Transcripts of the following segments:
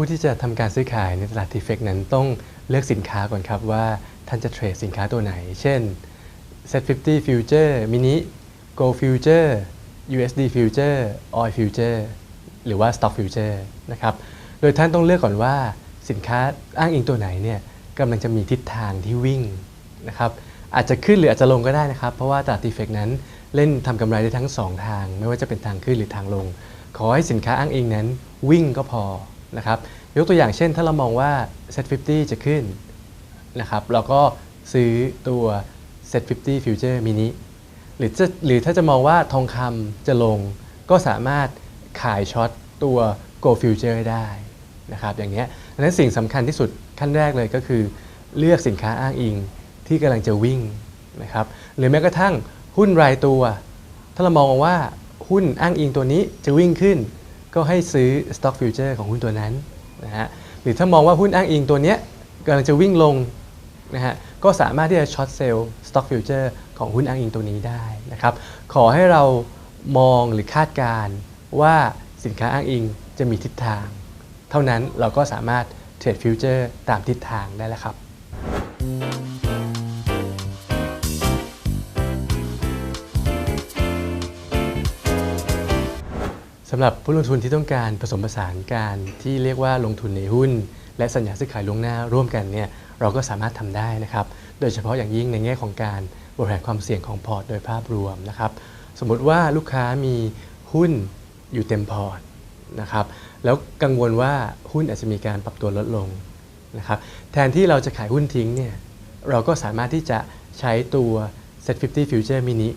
ผู้ที่จะทำการซื้อขายในตลาดทีเฟกนั้นต้องเลือกสินค้าก่อนครับว่าท่านจะเทรดสินค้าตัวไหน เช่น Set 50 Future Mini Gold Future USD Future Oil Future หรือว่า Stock Future นะครับ โดยท่านต้องเลือกก่อนว่าสินค้าอ้างอิงตัวไหนเนี่ยกำลังจะมีทิศทางที่วิ่งนะครับอาจจะขึ้นหรืออาจจะลงก็ได้นะครับ เพราะว่าตลาดทีเฟกนั้นเล่นทำกำไรได้ทั้ง 2 ทาง ไม่ว่าจะเป็นทางขึ้นหรือทางลง ขอให้สินค้าอ้างอิงนั้นวิ่งก็พอ นะครับยกตัวอย่างเช่นถ้าเรามองว่า Set 50 จะขึ้นนะครับเราก็ซื้อตัว Set 50 Future Mini หรือจะหรือถ้าจะมองว่าทองคำจะลง ก็สามารถขายช็อตตัว Go Future ได้นะครับอย่างนี้ดังนั้นสิ่งสำคัญที่สุดขั้นแรกเลยก็คือ เลือกสินค้าอ้างอิงที่กำลังจะวิ่งนะครับหรือแม้กระทั่งหุ้นรายตัว ถ้าเรามองว่าหุ้นอ้างอิงตัวนี้จะวิ่งขึ้น ก็ให้ซื้อ Stock Future ของหุ้นตัวนั้นนะฮะหรือถ้ามองว่าหุ้นอ้างอิงตัวเนี้ยกำลังจะวิ่งลงนะฮะก็สามารถที่จะช็อตเซลล์ Stock Future ของหุ้นอ้างอิงตัวนี้ได้นะครับขอให้เรามองหรือคาดการณ์ว่าสินค้าอ้างอิงจะมีทิศทาง เท่านั้นเราก็สามารถเทรดฟิวเจอร์ตามทิศทางได้แล้วครับำหรับผู้ลงทุนที่ต้องการผสมผสานการที่เรียกว่าลงทุนในหุ้น และสัญญาซื้อขายล่วงหน้าร่วมกันเนี่ยเราก็สามารถทำได้นะครับ โดยเฉพาะอย่างยิ่งในแง่ของการบริหารความเสี่ยงของพอร์ตโดยภาพรวมนะครับ สมมุติว่าลูกค้ามีหุ้นอยู่เต็มพอร์ตนะครับ แล้วกังวลว่าหุ้นอาจจะมีการปรับตัวลดลงนะครับแทนที่เราจะขายหุ้นทิ้งเนี่ยเราก็สามารถที่จะใช้ตัว Set 50 Future Mini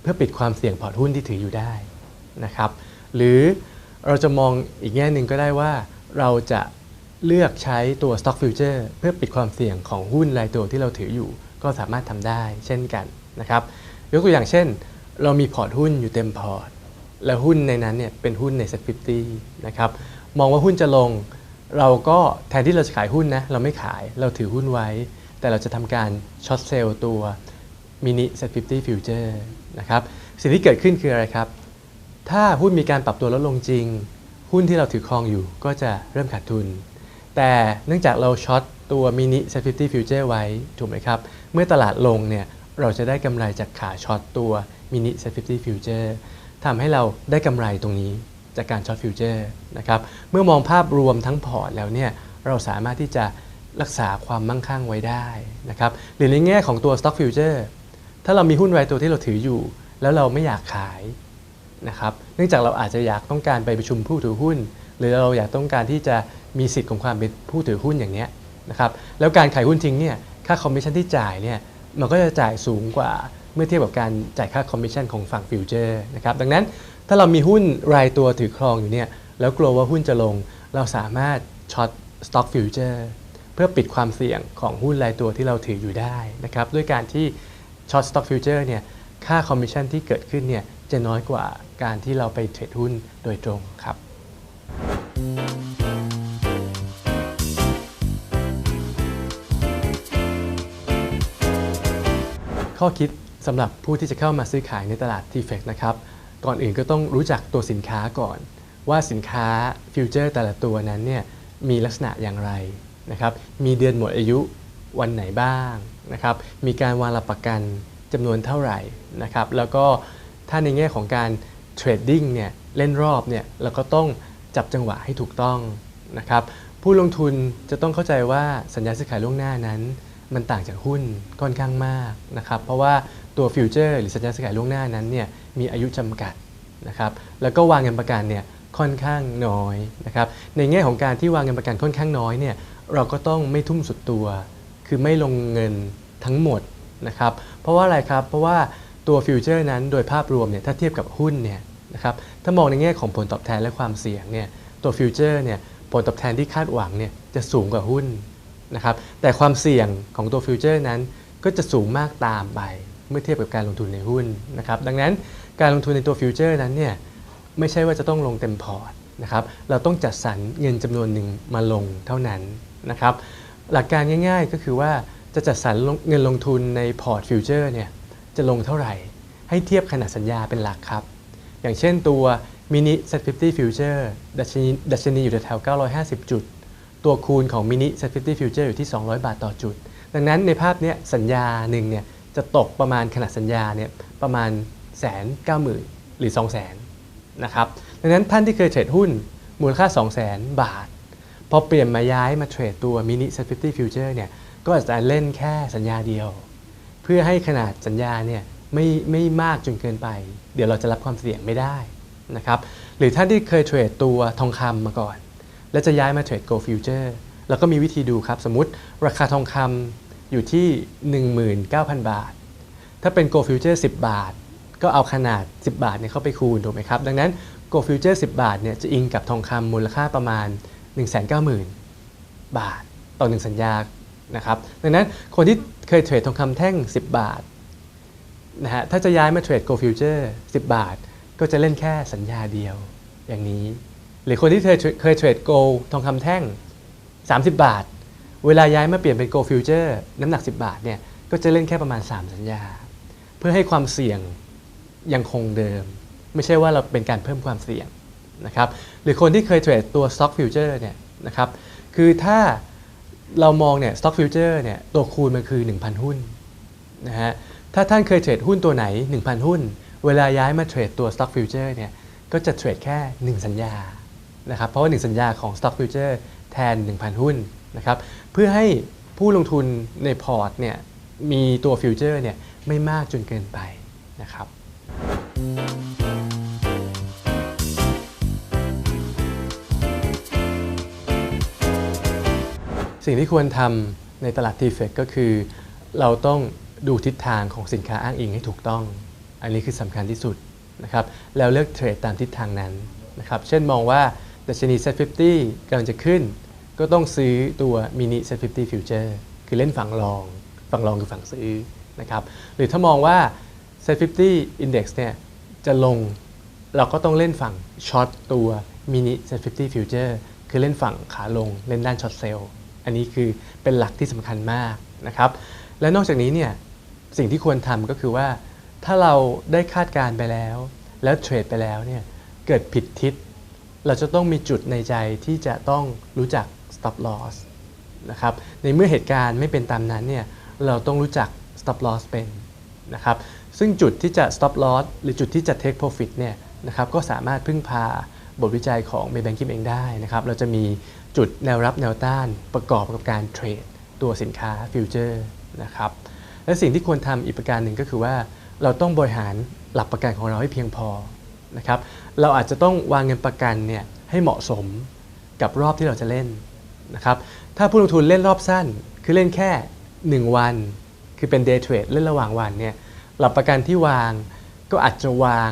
เพื่อปิดความเสี่ยงพอร์ตหุ้นที่ถืออยู่ได้นะครับ หรือเราจะมองอีกแง่หนึ่งก็ได้ว่าเราจะเลือกใช้ตัว Stock Future เพื่อปิดความเสี่ยงของหุ้นรายตัวที่เราถืออยู่ ก็สามารถทำได้เช่นกันนะครับยกตัวอย่างเช่น เรามีพอร์ตหุ้นอยู่เต็มพอร์ต และหุ้นในนั้นเนี่ยเป็นหุ้นใน Set 50นะครับมองว่าหุ้นจะลง เราก็แทนที่เราจะขายหุ้นนะเราไม่ขายเราถือหุ้นไว้ แต่เราจะทำการช็อตเซลล์ตัวมินิ Set 50 Future นะครับสิ่งที่เกิดขึ้นคืออะไรครับ ถ้าหุ้นมีการปรับตัวลดลงจริง หุ้นที่เราถือครองอยู่ก็จะเริ่มขาดทุน แต่เนื่องจากเราช็อตตัวมินิ Set 50 Future ไว้ถูกไหมครับ เมื่อตลาดลงเนี่ยเราจะได้กำไรจากขาช็อตตัวมินิ Set 50 Future ทำให้เราได้กำไรตรงนี้จากการช็อตฟิวเจอร์นะครับเมื่อมองภาพรวมทั้งพอร์ตแล้วเนี่ยเราสามารถที่จะรักษาความมั่งคั่งไว้ได้นะครับหรือในแง่ของตัว Stock Future ถ้าเรามีหุ้นรายตัวที่เราถืออยู่ แล้วเราไม่อยากขาย นะครับเนื่องจากเราอาจจะอยากต้องการไปประชุมผู้ถือหุ้น หรือเราอยากต้องการที่จะมีสิทธิ์ของความเป็นผู้ถือหุ้นอย่างนี้นะครับแล้วการขายหุ้นทิ้งเนี่ยค่าคอมมิชชั่นที่จ่ายเนี่ยมันก็จะจ่ายสูงกว่าเมื่อเทียบกับการจ่ายค่าคอมมิชชั่นของฝั่งฟิวเจอร์นะครับดังนั้นถ้าเรามีหุ้นรายตัวถือครองอยู่เนี่ยแล้วกลัวว่าหุ้นจะลง เราสามารถช็อตสต็อกฟิวเจอร์เพื่อปิดความเสี่ยงของหุ้นรายตัวที่เราถืออยู่ได้นะครับด้วยการที่ช็อตสต็อกฟิวเจอร์เนี่ยค่าคอมมิชชั่นที่เกิดขึ้นเนี่ย จะน้อยกว่าการที่เราไปเทรดหุ้นโดยตรงครับ ข้อคิดสำหรับผู้ที่จะเข้ามาซื้อขายในตลาด t f e c นะครับ ก่อนอื่นก็ต้องรู้จักตัวสินค้าก่อน ว่าสินค้าฟิวเจอร์แต่ละตัวนั้นเนี่ยมีลักษณะอย่างไรนะครับ มีเดือนหมดอายุวันไหนบ้างนะครับ มีการวางหลักประกันจำนวนเท่าไหร่นะครับ แล้วก็ ถ้าในแง่ของการเทรดดิ้งเนี่ยเล่นรอบเนี่ยเราก็ต้องจับจังหวะให้ถูกต้องนะครับผู้ลงทุนจะต้องเข้าใจว่าสัญญาซื้อขายล่วงหน้านั้น มันต่างจากหุ้นค่อนข้างมากนะครับเพราะว่าตัวฟิวเจอร์หรือสัญญาซื้อขายล่วงหน้านั้นเนี่ยมีอายุจำกัดนะครับแล้วก็วางเงินประกันเนี่ยค่อนข้างน้อยนะครับในแง่ของการที่วางเงินประกันค่อนข้างน้อยเนี่ยเราก็ต้องไม่ทุ่มสุดตัว คือไม่ลงเงินทั้งหมดนะครับเพราะว่าอะไรครับเพราะว่า ตัวฟิวเจอร์นั้นโดยภาพรวมเนี่ยถ้าเทียบกับหุ้นเนี่ยนะครับถ้ามองในแง่ของผลตอบแทนและความเสี่ยงเนี่ยตัวฟิวเจอร์เนี่ยผลตอบแทนที่คาดหวังเนี่ยจะสูงกว่าหุ้นนะครับแต่ความเสี่ยงของตัวฟิวเจอร์นั้นก็จะสูงมากตามไปเมื่อเทียบกับการลงทุนในหุ้นนะครับดังนั้นการลงทุนในตัวฟิวเจอร์นั้นเนี่ยไม่ใช่ว่าจะต้องลงเต็มพอร์ตนะครับเราต้องจัดสรรเงินจำนวนหนึ่งมาลงเท่านั้นนะครับหลักการง่ายๆก็คือว่าจะจัดสรรเงินลงทุนในพอร์ตฟิวเจอร์เนี่ย จะลงเท่าไหร่ ให้เทียบขนาดสัญญาเป็นหลักครับ อย่างเช่นตัวมินิ Set 50 Future ดัชนีดัชนีอยู่แถวๆ950 จุด ตัวคูณของมินิ Set 50 Future อยู่ที่ 200 บาทต่อจุด ดังนั้นในภาพเนี้ยสัญญาหนึ่งเนี่ยจะตกประมาณขนาดสัญญาเนี่ยประมาณแสนเก้าหมื่นหรือ 2 0 0 0 0นนะครับดังนั้นท่านที่เคยเทรดหุ้นมูลค่า 2 0 0 0 0 0 บาท พอเปลี่ยนมาย้ายมาเทรดตัวมินิ Set 50 Future เนี่ยก็อาจจะเล่นแค่สัญญาเดียว พื่อให้ขนาดสัญญาเนี่ยไม่ไม่มากจนเกินไป เดี๋ยวเราจะรับความเสี่ยงไม่ได้นะครับหรือท่านที่เคยเทรดตัวทองคำมาก่อน แล้วจะย้ายมาเทรด Gold Future เราก็มีวิธีดูครับ สมมติราคาทองคำอยู่ที่ 19,000 บาท ถ้าเป็น Gold Future 10 บาท ก็เอาขนาด 10 บาทเนี่ยเข้าไปคูณถูกไหมครับ ดังนั้น Gold Future 10 บาทเนี่ยจะอิงกับทองคำมูลค่าประมาณ 190,000 บาท ต่อ 1 สัญญา นะครับดังนั้นคนที่เคยเทรดทองคำแท่ง 10 บาทนะฮะถ้าจะย้ายมาเทรด Gold Future 10 บาท ก็จะเล่นแค่สัญญาเดียวอย่างนี้ หรือคนที่เคยเคยเทรด Gold ทองคำแท่ง 30 บาท เวลาย้ายมาเปลี่ยนเป็น Gold Future น้ำหนัก 10 บาทเนี่ยก็จะเล่นแค่ประมาณ 3 สัญญา เพื่อให้ความเสี่ยงยังคงเดิม ไม่ใช่ว่าเราเป็นการเพิ่มความเสี่ยงนะครับหรือคนที่เคยเทรดตัว Stock Future เนี่ยนะครับคือถ้า เรามองเนี่ย Stock Future เนี่ยตัวคูณมันคือ 1,000 หุ้นนะฮะถ้าท่านเคยเทรดหุ้นตัวไหน 1,000 หุ้น เวลาย้ายมาเทรดตัว Stock Future เนี่ยก็จะเทรดแค่ 1 สัญญานะครับเพราะว่า 1 สัญญาของ Stock Future แทน 1,000 หุ้นนะครับเพื่อให้ผู้ลงทุนในพอร์ตเนี่ยมีตัวฟิวเจอร์เนี่ยไม่มากจนเกินไปนะครับ สิ่งที่ควรทำในตลาดทีเฟกก็คือ เราต้องดูทิศทางของสินค้าอ้างอิงให้ถูกต้อง อันนี้คือสำคัญที่สุดนะครับแล้วเลือกเทรดตามทิศทางนั้นนะครับเช่นมองว่าดัชนี Set 50 กำลังจะขึ้น ก็ต้องซื้อตัว Mini Set 50 Future คือเล่นฝั่งรอง ฝั่งรองคือฝั่งซื้อนะครับหรือถ้ามองว่า Set 50 Index เนี่ยจะลงเราก็ต้องเล่นฝั่งช็อตตัว Mini Set 50 Future คือเล่นฝั่งขาลงเล่นด้านช็อตเซลล์ อันนี้คือเป็นหลักที่สำคัญมากนะครับ และนอกจากนี้เนี่ยสิ่งที่ควรทำก็คือว่า ถ้าเราได้คาดการไปแล้ว แล้วเทรดไปแล้วเนี่ยเกิดผิดทิศ เราจะต้องมีจุดในใจที่จะต้องรู้จัก stop loss นะครับในเมื่อเหตุการณ์ไม่เป็นตามนั้นเนี่ยเราต้องรู้จัก stop loss เป็นนะครับซึ่งจุดที่จะ stop loss หรือจุดที่จะ take profit เนี่ยนะครับก็สามารถพึ่งพาบทวิจัยของ Maybank เองได้นะครับเราจะมี จุดแนวรับแนวต้านประกอบกับการเทรดตัวสินค้าฟิวเจอร์นะครับและสิ่งที่ควรทำอีกประการหนึ่งก็คือว่าเราต้องบริหารหลักประกันของเราให้เพียงพอนะครับเราอาจจะต้องวางเงินประกันเนี่ยให้เหมาะสมกับรอบที่เราจะเล่นนะครับถ้าผู้ลงทุนเล่นรอบสั้น คือเล่นแค่ 1 วัน คือเป็นเดย์เทรดเล่นระหว่างวันเนี่ยหลักประกันที่วางก็อาจจะวาง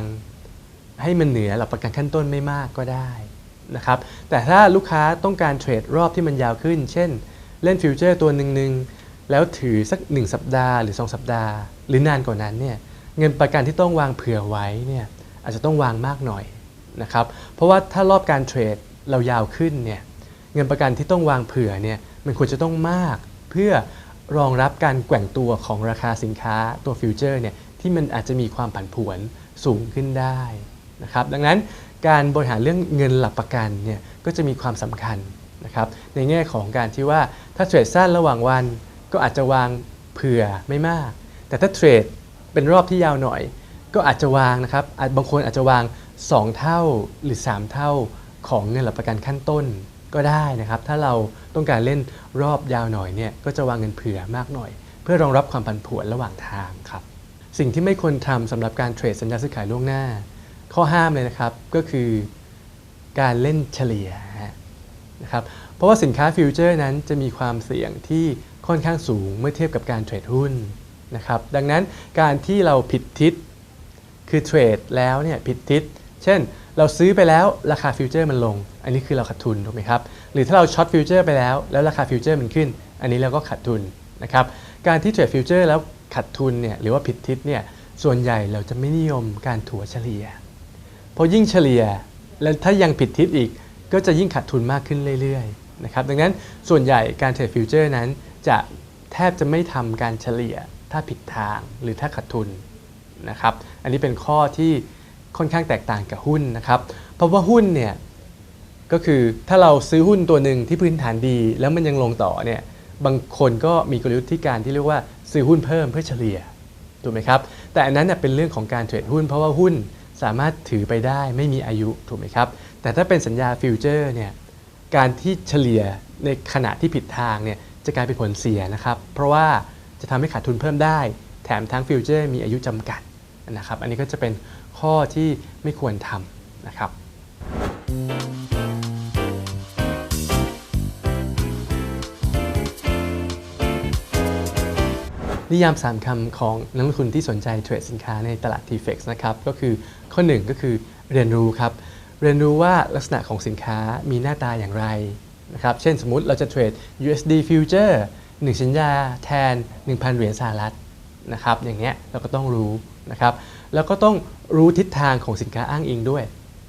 ให้มันเหนือหลักประกันขั้นต้นไม่มากก็ได้ นะครับแต่ถ้าลูกค้าต้องการเทรดรอบที่มันยาวขึ้น เช่น เล่นฟิวเจอร์ตัวหนึ่งๆแล้วถือสัก 1 สัปดาห์หรือ 2 สัปดาห์ หรือนานกว่านั้นเนี่ยเงินประกันที่ต้องวางเผื่อไว้เนี่ยอาจจะต้องวางมากหน่อยนะครับเพราะว่าถ้ารอบการเทรดเรายาวขึ้นเนี่ยเงินประกันที่ต้องวางเผื่อเนี่ยมันควรจะต้องมากเพื่อรองรับการแกว่งตัวของราคาสินค้าตัวฟิวเจอร์เนี่ยที่มันอาจจะมีความผันผวนสูงขึ้นได้นะครับดังนั้น การบริหารเรื่องเงินหลักประกันเนี่ยก็จะมีความสำคัญนะครับในแง่ของการที่ว่าถ้าเทรดสั้นระหว่างวันก็อาจจะวางเผื่อไม่มาก แต่ถ้าเทรดเป็นรอบที่ยาวหน่อย ก็อาจจะวางนะครับบางคนอาจจะวาง 2 เท่าหรือ 3 เท่าของเงินหลักประกันขั้นต้นก็ได้นะครับ ถ้าเราต้องการเล่นรอบยาวหน่อยเนี่ยก็จะวางเงินเผื่อมากหน่อย เพื่อรองรับความผันผวนระหว่างทางครับสิ่งที่ไม่ควรทำสำหรับการเทรดสัญญาซื้อขายล่วงหน้า ข้อห้ามเลยนะครับก็คือการเล่นเฉลี่ยนะครับเพราะว่าสินค้าฟิวเจอร์นั้นจะมีความเสี่ยงที่ค่อนข้างสูงเมื่อเทียบกับการเทรดหุ้นนะครับดังนั้นการที่เราผิดทิศคือเทรดแล้วเนี่ยผิดทิศ เช่น เราซื้อไปแล้วราคาฟิวเจอร์มันลง อันนี้คือเราขาดทุนถูกไหมครับ หรือถ้าเราช็อตฟิวเจอร์ไปแล้วแล้วราคาฟิวเจอร์มันขึ้น อันนี้เราก็ขาดทุนนะครับ การที่เทรดฟิวเจอร์แล้วขาดทุนเนี่ยหรือว่าผิดทิศเนี่ยส่วนใหญ่เราจะไม่นิยมการถัวเฉลี่ย พราะยิ่งเฉลี่ยและถ้ายังผิดทิศอีกก็จะยิ่งขาดทุนมากขึ้นเรื่อยๆนะครับดังนั้นส่วนใหญ่การเทรดฟิวเจอร์นั้นจะแทบจะไม่ทำการเฉลี่ยถ้าผิดทางหรือถ้าขาดทุนนะครับอันนี้เป็นข้อที่ค่อนข้างแตกต่างกับหุ้นนะครับ เพราะว่าหุ้นเนี่ยก็คือถ้าเราซื้อหุ้นตัวหนึ่งที่พื้นฐานดี แล้วมันยังลงต่อเนี่ยบางคนก็มีกลยุทธ์ที่การที่เรียกว่าซื้อหุ้นเพิ่มเพื่อเฉลี่ยถูกไหมครับแต่อันนั้นเน่ยเป็นเรื่องของการเทรดหุ้น เพราะว่าหุ้น สามารถถือไปได้ไม่มีอายุถูกไหมครับ แต่ถ้าเป็นสัญญาฟิวเจอร์เนี่ยการที่เฉลี่ยในขณะที่ผิดทางเนี่ยจะกลายเป็นผลเสียนะครับ เพราะว่าจะทำให้ขาดทุนเพิ่มได้ แถมทั้งฟิวเจอร์มีอายุจำกัดนะครับ อันนี้ก็จะเป็นข้อที่ไม่ควรทำนะครับ นิยาม 3คำของนักลงทุนที่สนใจเทรดสินค้าในตลาด TFX นะครับก็คือข้อ 1 ก็คือเรียนรู้ครับ เรียนรู้ว่าลักษณะของสินค้ามีหน้าตาอย่างไรนะครับเช่นสมมุติเราจะเทรด USD Future 1สัญญาแทน 1,000 เหรียญสหรัฐนะครับอย่างเงี้ยเราก็ต้องรู้นะครับแล้วก็ต้องรู้ทิศทางของสินค้าอ้างอิงด้วย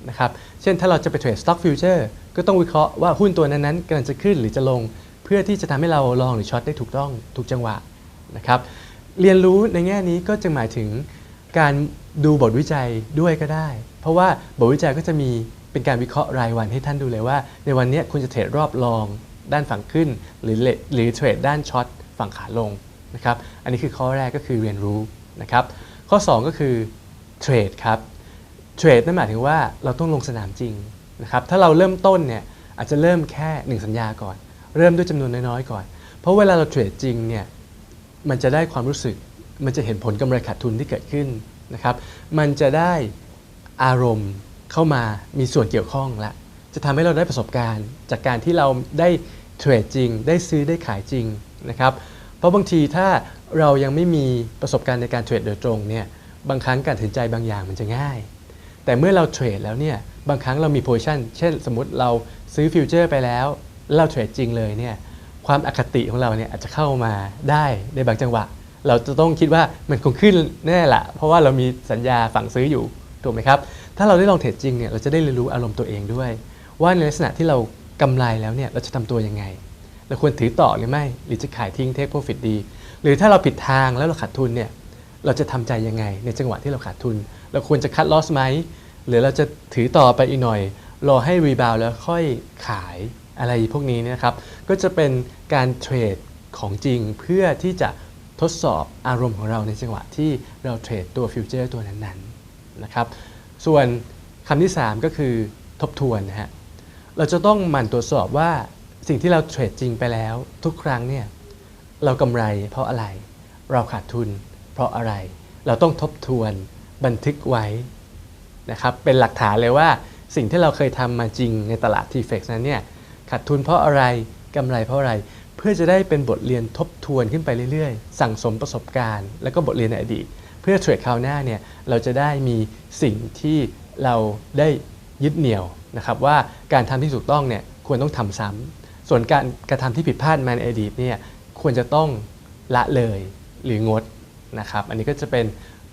นะครับเช่นถ้าเราจะไปเทรด Stock Future ก็ต้องวิเคราะห์ว่าหุ้นตัวนั้นๆกำลังจะขึ้นหรือจะลง เพื่อที่จะทำให้เราลองหรือช็อตได้ถูกต้องถูกจังหวะ นะครับเรียนรู้ในแง่นี้ก็จะหมายถึงการดูบทวิจัยด้วยก็ได้ เพราะว่าบทวิจัยก็จะมีเป็นการวิเคราะห์รายวันให้ท่านดูเลยว่า ในวันนี้คุณจะเทรดรอบรองด้านฝั่งขึ้น หรือเลหรือเทรดด้านช็อตฝั่งขาลงนะครับอันนี้คือข้อแรกก็คือเรียนรู้นะครับข้อ 2 ก็คือเทรดครับเทรดนั่นหมายถึงว่าเราต้องลงสนามจริงนะครับถ้าเราเริ่มต้นเนี่ยอาจจะเริ่มแค่ 1 สัญญาก่อน เริ่มด้วยจำนวนน้อยๆก่อน เพราะเวลาเราเทรดจริงเนี่ย มันจะได้ความรู้สึก มันจะเห็นผลกำไรขาดทุนที่เกิดขึ้นนะครับ มันจะได้อารมณ์เข้ามามีส่วนเกี่ยวข้องละ จะทำให้เราได้ประสบการณ์ จากการที่เราได้เทรดจริง ได้ซื้อได้ขายจริงนะครับ เพราะบางทีถ้าเรายังไม่มีประสบการณ์ในการเทรดโดยตรงเนี่ย บางครั้งการตัดสินใจบางอย่างมันจะง่าย แต่เมื่อเราเทรดแล้วเนี่ย บางครั้งเรามีโพซิชันเช่น สมมติเราซื้อฟิวเจอร์ไปแล้ว เราเทรดจริงเลยเนี่ย ความอคติของเราเนี่ยอาจจะเข้ามาได้ในบางจังหวะ เราจะต้องคิดว่ามันคงขึ้นแน่ละเพราะว่าเรามีสัญญาฝั่งซื้ออยู่ถูกไหมครับถ้าเราได้ลองเทรดจริงเนี่ยเราจะได้เรียนรู้อารมณ์ตัวเองด้วย ว่าในลักษณะที่เรากำไรแล้วเนี่ยเราจะทำตัวยังไงเราควรถือต่อหรือไม่หรือจะขายทิ้งเทคโปรฟิตดี หรือถ้าเราผิดทางแล้วเราขาดทุนเนี่ยเราจะทำใจยังไง ในจังหวะที่เราขาดทุน เราควรจะคัดลอสไหมหรือเราจะถือต่อไปอีกหน่อยรอให้รีบาวแล้วค่อยขาย อะไรพวกนี้นะครับ ก็จะเป็นการเทรดของจริงเพื่อที่จะทดสอบอารมณ์ของเราในจังหวะที่เราเทรดตัวฟิวเจอร์ตัวนั้นๆนะครับ ส่วนคำที่ 3 ก็คือทบทวนนะฮะ เราจะต้องหมั่นตรวจสอบว่าสิ่งที่เราเทรดจริงไปแล้ว ทุกครั้งเนี่ยเรากำไรเพราะอะไร เราขาดทุนเพราะอะไร เราต้องทบทวนบันทึกไว้นะครับ เป็นหลักฐานเลยว่าสิ่งที่เราเคยทำมาจริงในตลาด t f e x นั้นเนี่ย ขาดทุนเพราะอะไรกำไรเพราะอะไร เพื่อจะได้เป็นบทเรียนทบทวนขึ้นไปเรื่อยๆ สั่งสมประสบการณ์ แล้วก็บทเรียนในอดีต เพื่อเทรดคราวหน้าเนี่ยเราจะได้มีสิ่งที่เราได้ยึดเหนี่ยวนะครับว่าการทำที่ถูกต้องเนี่ยควรต้องทำซ้ำส่วนการกระทำที่ผิดพลาดมาในอดีตเนี่ยควรจะต้องละเลยหรืองดนะครับ อันนี้ก็จะเป็น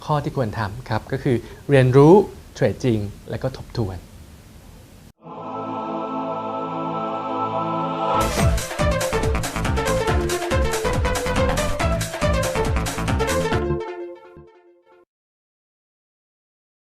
ข้อที่ควรทำครับ ก็คือเรียนรู้เทรดจริง แล้วก็ทบทวน